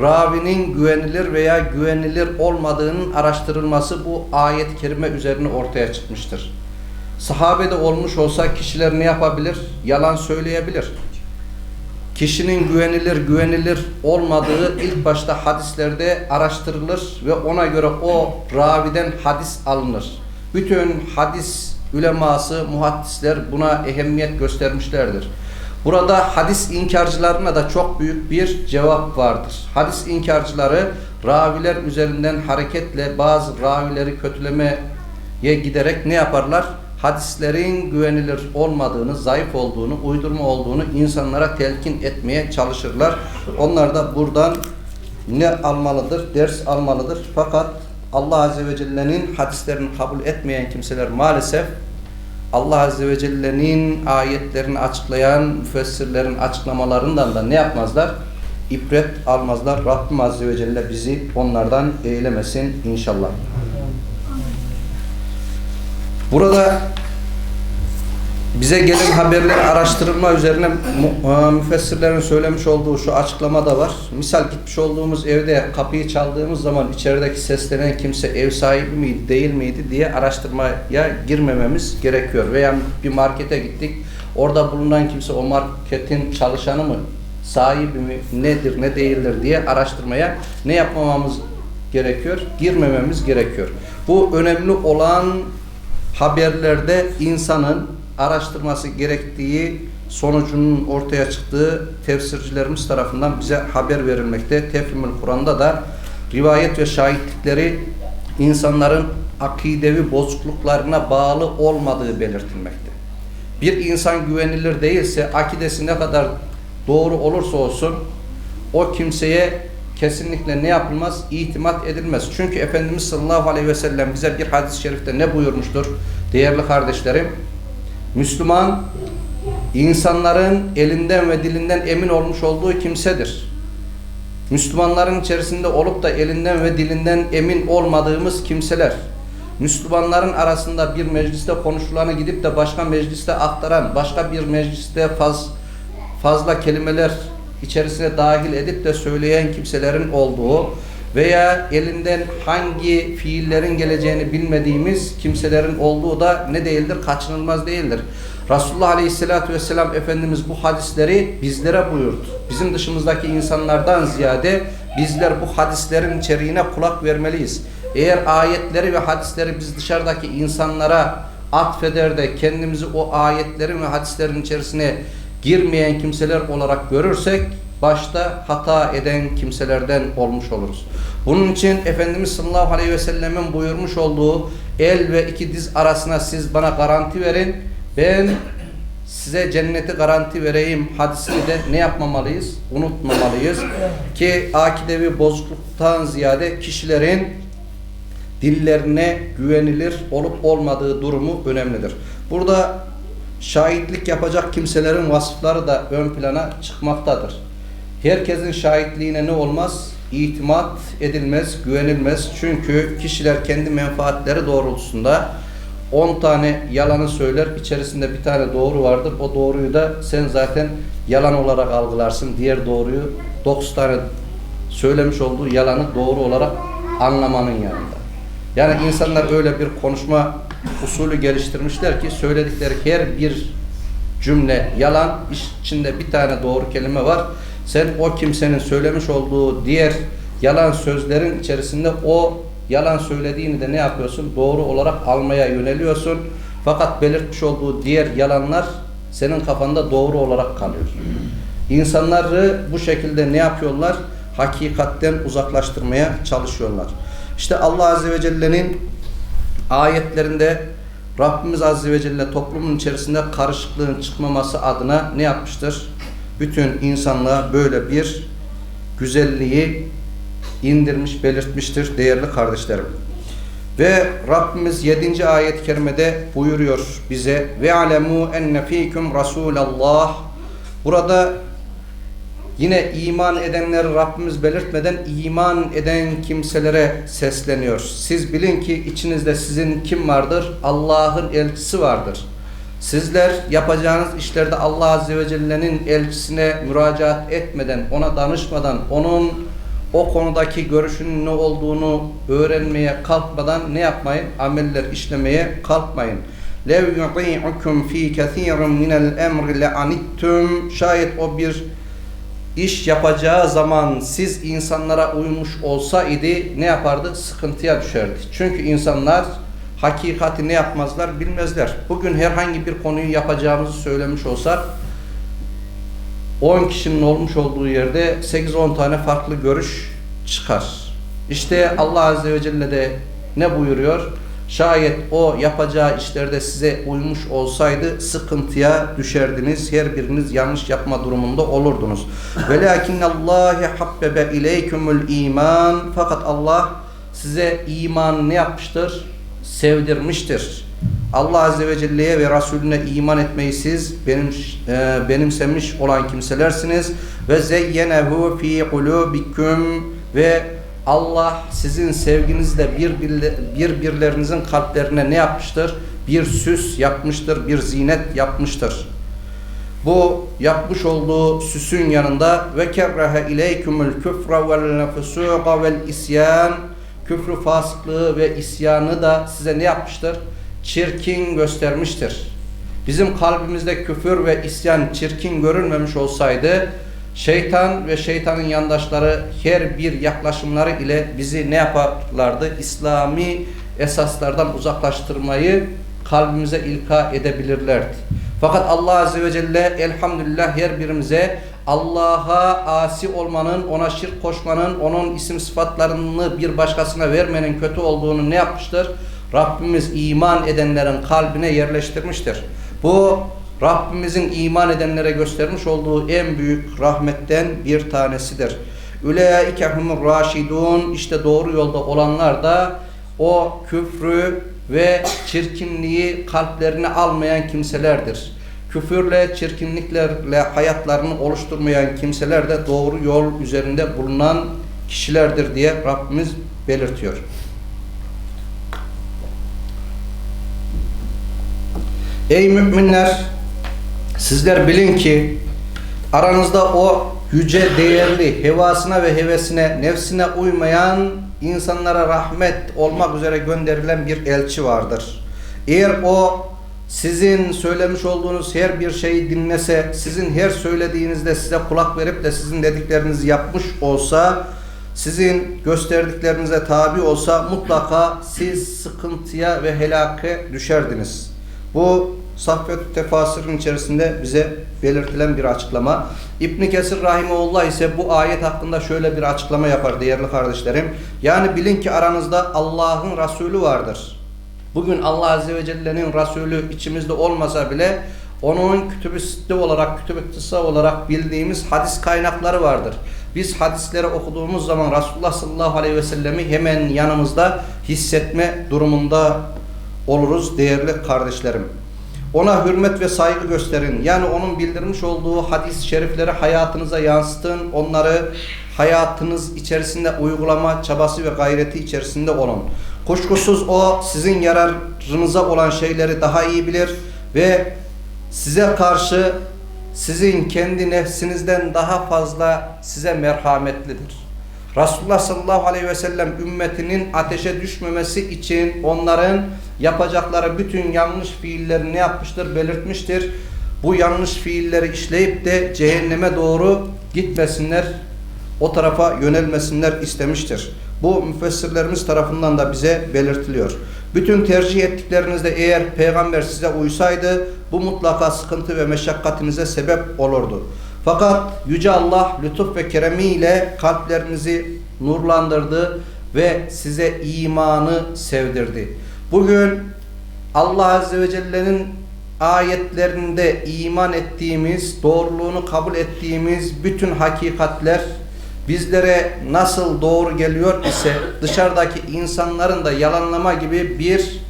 ravinin güvenilir veya güvenilir olmadığının araştırılması bu ayet-i kerime üzerine ortaya çıkmıştır. Sahabede olmuş olsa kişiler ne yapabilir? Yalan söyleyebilir. Kişinin güvenilir güvenilir olmadığı ilk başta hadislerde araştırılır ve ona göre o raviden hadis alınır. Bütün hadis üleması, muhaddisler buna ehemmiyet göstermişlerdir. Burada hadis inkarcılarına da çok büyük bir cevap vardır. Hadis inkarcıları raviler üzerinden hareketle bazı ravileri kötülemeye giderek ne yaparlar? Hadislerin güvenilir olmadığını, zayıf olduğunu, uydurma olduğunu insanlara telkin etmeye çalışırlar. Onlar da buradan ne almalıdır? Ders almalıdır. Fakat Allah Azze ve Celle'nin hadislerini kabul etmeyen kimseler maalesef Allah Azze ve Celle'nin ayetlerini açıklayan müfessirlerin açıklamalarından da ne yapmazlar? İbret almazlar. Rabbim Azze ve Celle bizi onlardan eylemesin inşallah. Burada bize gelen haberler araştırılma üzerine e, müfessirlerin söylemiş olduğu şu açıklama da var. Misal gitmiş olduğumuz evde kapıyı çaldığımız zaman içerideki seslenen kimse ev sahibi miydi değil miydi diye araştırmaya girmememiz gerekiyor. Veya bir markete gittik. Orada bulunan kimse o marketin çalışanı mı, sahibi mi, nedir, ne değildir diye araştırmaya ne yapmamamız gerekiyor? Girmememiz gerekiyor. Bu önemli olan haberlerde insanın araştırması gerektiği sonucunun ortaya çıktığı tefsircilerimiz tarafından bize haber verilmekte. Tefhimül Kur'an'da da rivayet ve şahitlikleri insanların akidevi bozukluklarına bağlı olmadığı belirtilmekte. Bir insan güvenilir değilse akidesi ne kadar doğru olursa olsun o kimseye kesinlikle ne yapılmaz? İtimat edilmez. Çünkü Efendimiz sallallahu aleyhi ve sellem bize bir hadis-i şerifte ne buyurmuştur? Değerli kardeşlerim, Müslüman insanların elinden ve dilinden emin olmuş olduğu kimsedir. Müslümanların içerisinde olup da elinden ve dilinden emin olmadığımız kimseler, Müslümanların arasında bir mecliste konuşulanı gidip de başka mecliste aktaran, başka bir mecliste faz, fazla kelimeler içerisine dahil edip de söyleyen kimselerin olduğu veya elinden hangi fiillerin geleceğini bilmediğimiz kimselerin olduğu da ne değildir? Kaçınılmaz değildir. Resulullah Aleyhisselatü Vesselam Efendimiz bu hadisleri bizlere buyurdu. Bizim dışımızdaki insanlardan ziyade bizler bu hadislerin içeriğine kulak vermeliyiz. Eğer ayetleri ve hadisleri biz dışarıdaki insanlara atfeder de kendimizi o ayetlerin ve hadislerin içerisine girmeyen kimseler olarak görürsek başta hata eden kimselerden olmuş oluruz. Bunun için Efendimiz sallallahu aleyhi ve sellemin buyurmuş olduğu el ve iki diz arasına siz bana garanti verin. Ben size cenneti garanti vereyim hadisini de ne yapmamalıyız? Unutmamalıyız. Ki akidevi bozukluktan ziyade kişilerin dillerine güvenilir olup olmadığı durumu önemlidir. Burada şahitlik yapacak kimselerin vasıfları da ön plana çıkmaktadır. Herkesin şahitliğine ne olmaz? İtimat edilmez, güvenilmez. Çünkü kişiler kendi menfaatleri doğrultusunda 10 tane yalanı söyler, içerisinde bir tane doğru vardır. O doğruyu da sen zaten yalan olarak algılarsın. Diğer doğruyu 9 tane söylemiş olduğu yalanı doğru olarak anlamanın yanında. Yani insanlar öyle bir konuşma usulü geliştirmişler ki söyledikleri her bir cümle yalan, içinde bir tane doğru kelime var. Sen o kimsenin söylemiş olduğu diğer yalan sözlerin içerisinde o yalan söylediğini de ne yapıyorsun? Doğru olarak almaya yöneliyorsun. Fakat belirtmiş olduğu diğer yalanlar senin kafanda doğru olarak kalıyor. İnsanları bu şekilde ne yapıyorlar? Hakikatten uzaklaştırmaya çalışıyorlar. İşte Allah Azze ve Celle'nin ayetlerinde Rabbimiz Azze ve Celle toplumun içerisinde karışıklığın çıkmaması adına ne yapmıştır? Bütün insanlığa böyle bir güzelliği indirmiş, belirtmiştir değerli kardeşlerim. Ve Rabbimiz 7. ayet-i kerimede buyuruyor bize ve alemu enne fikum rasulallah. Burada Yine iman edenleri Rabbimiz belirtmeden iman eden kimselere sesleniyor. Siz bilin ki içinizde sizin kim vardır? Allah'ın elçisi vardır. Sizler yapacağınız işlerde Allah Azze ve Celle'nin elçisine müracaat etmeden, ona danışmadan, onun o konudaki görüşünün ne olduğunu öğrenmeye kalkmadan ne yapmayın? Ameller işlemeye kalkmayın. لَوْ يُطِيعُكُمْ ف۪ي كَثِيرٍ مِنَ الْاَمْرِ لَعَنِتْتُمْ Şayet o bir iş yapacağı zaman siz insanlara uymuş olsaydı ne yapardı? Sıkıntıya düşerdi. Çünkü insanlar hakikati ne yapmazlar bilmezler. Bugün herhangi bir konuyu yapacağımızı söylemiş olsak 10 kişinin olmuş olduğu yerde 8-10 tane farklı görüş çıkar. İşte Allah Azze ve Celle de ne buyuruyor? Şayet o yapacağı işlerde size uymuş olsaydı sıkıntıya düşerdiniz. Her biriniz yanlış yapma durumunda olurdunuz. Velakin Allah habbebe ileykumul iman. Fakat Allah size iman ne yapmıştır? Sevdirmiştir. Allah Azze ve Celle'ye ve Resulüne iman etmeyi siz benim e, benimsemiş olan kimselersiniz ve zeyyenehu fi kulubikum ve Allah sizin sevginizle bir, birbirlerinizin kalplerine ne yapmıştır? Bir süs yapmıştır, bir zinet yapmıştır. Bu yapmış olduğu süsün yanında ve kerrehe ileykumul küfre vel fusuqa vel isyan küfrü fasıklığı ve isyanı da size ne yapmıştır? Çirkin göstermiştir. Bizim kalbimizde küfür ve isyan çirkin görünmemiş olsaydı Şeytan ve şeytanın yandaşları her bir yaklaşımları ile bizi ne yaparlardı? İslami esaslardan uzaklaştırmayı kalbimize ilka edebilirlerdi. Fakat Allah Azze ve Celle elhamdülillah her birimize Allah'a asi olmanın, ona şirk koşmanın, onun isim sıfatlarını bir başkasına vermenin kötü olduğunu ne yapmıştır? Rabbimiz iman edenlerin kalbine yerleştirmiştir. Bu Rabbimizin iman edenlere göstermiş olduğu en büyük rahmetten bir tanesidir. Üleike humur raşidun işte doğru yolda olanlar da o küfrü ve çirkinliği kalplerine almayan kimselerdir. Küfürle, çirkinliklerle hayatlarını oluşturmayan kimseler de doğru yol üzerinde bulunan kişilerdir diye Rabbimiz belirtiyor. Ey müminler! Sizler bilin ki aranızda o yüce değerli hevasına ve hevesine, nefsine uymayan insanlara rahmet olmak üzere gönderilen bir elçi vardır. Eğer o sizin söylemiş olduğunuz her bir şeyi dinlese, sizin her söylediğinizde size kulak verip de sizin dediklerinizi yapmış olsa, sizin gösterdiklerinize tabi olsa mutlaka siz sıkıntıya ve helake düşerdiniz. Bu Saffet Tefasır'ın içerisinde bize belirtilen bir açıklama. İbn Kesir Rahimullah ise bu ayet hakkında şöyle bir açıklama yapar değerli kardeşlerim. Yani bilin ki aranızda Allah'ın Resulü vardır. Bugün Allah Azze ve Celle'nin Resulü içimizde olmasa bile onun kütüb-i sitte olarak, kütüb-i kısa olarak bildiğimiz hadis kaynakları vardır. Biz hadisleri okuduğumuz zaman Resulullah sallallahu aleyhi ve sellemi hemen yanımızda hissetme durumunda oluruz değerli kardeşlerim. Ona hürmet ve saygı gösterin. Yani onun bildirmiş olduğu hadis-i şerifleri hayatınıza yansıtın. Onları hayatınız içerisinde uygulama çabası ve gayreti içerisinde olun. Kuşkusuz o sizin yararınıza olan şeyleri daha iyi bilir ve size karşı sizin kendi nefsinizden daha fazla size merhametlidir. Resulullah sallallahu aleyhi ve sellem ümmetinin ateşe düşmemesi için onların yapacakları bütün yanlış fiillerini ne yapmıştır? Belirtmiştir. Bu yanlış fiilleri işleyip de cehenneme doğru gitmesinler, o tarafa yönelmesinler istemiştir. Bu müfessirlerimiz tarafından da bize belirtiliyor. Bütün tercih ettiklerinizde eğer peygamber size uysaydı bu mutlaka sıkıntı ve meşakkatinize sebep olurdu. Fakat Yüce Allah lütuf ve keremiyle kalplerinizi nurlandırdı ve size imanı sevdirdi. Bugün Allah Azze ve Celle'nin ayetlerinde iman ettiğimiz, doğruluğunu kabul ettiğimiz bütün hakikatler bizlere nasıl doğru geliyor ise dışarıdaki insanların da yalanlama gibi bir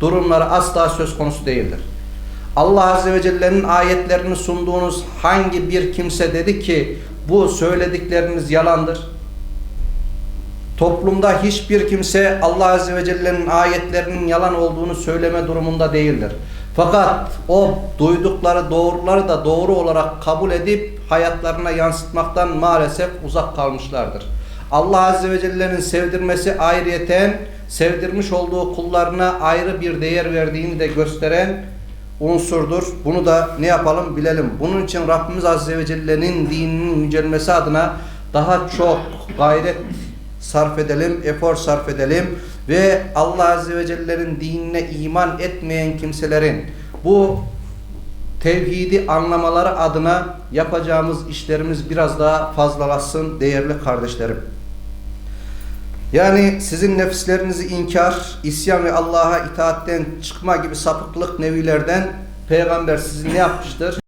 durumları asla söz konusu değildir. Allah Azze ve Celle'nin ayetlerini sunduğunuz hangi bir kimse dedi ki bu söyledikleriniz yalandır? Toplumda hiçbir kimse Allah Azze ve Celle'nin ayetlerinin yalan olduğunu söyleme durumunda değildir. Fakat o duydukları doğruları da doğru olarak kabul edip hayatlarına yansıtmaktan maalesef uzak kalmışlardır. Allah Azze ve Celle'nin sevdirmesi ayrıyeten sevdirmiş olduğu kullarına ayrı bir değer verdiğini de gösteren unsurdur. Bunu da ne yapalım bilelim. Bunun için Rabbimiz Azze ve Celle'nin dininin yücelmesi adına daha çok gayret sarf edelim, efor sarf edelim ve Allah Azze ve Celle'nin dinine iman etmeyen kimselerin bu tevhidi anlamaları adına yapacağımız işlerimiz biraz daha fazlalaşsın değerli kardeşlerim. Yani sizin nefislerinizi inkar, isyan ve Allah'a itaatten çıkma gibi sapıklık nevilerden Peygamber sizi ne yapmıştır?